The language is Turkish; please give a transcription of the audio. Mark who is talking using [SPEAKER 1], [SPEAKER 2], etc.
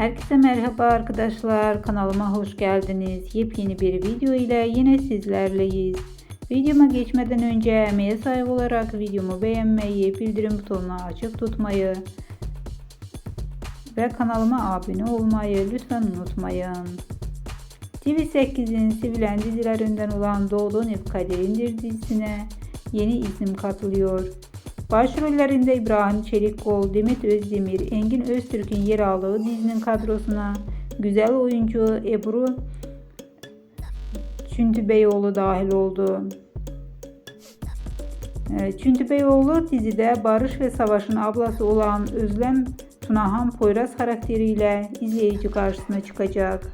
[SPEAKER 1] Herkese merhaba arkadaşlar. Kanalıma hoş geldiniz. Yepyeni bir video ile yine sizlerleyiz. Videoma geçmeden önce emeğe sahip olarak videomu beğenmeyi, bildirim butonunu açık tutmayı ve kanalıma abone olmayı lütfen unutmayın. TV8'in sevilen dizilerinden olan Doğduğun Hep Kaderindir dizisine yeni isim katılıyor. Başrollerinde İbrahim Çelikkol, Demet Özdemir, Engin Öztürk'ün yer aldığı dizinin kadrosuna güzel oyuncu Ebru Çüntübeyoğlu dahil oldu. Ee, Çüntübeyoğlu dizide Barış ve Savaş'ın ablası olan Özlem Tunahan Poyraz karakteriyle izleyici karşısına çıkacak.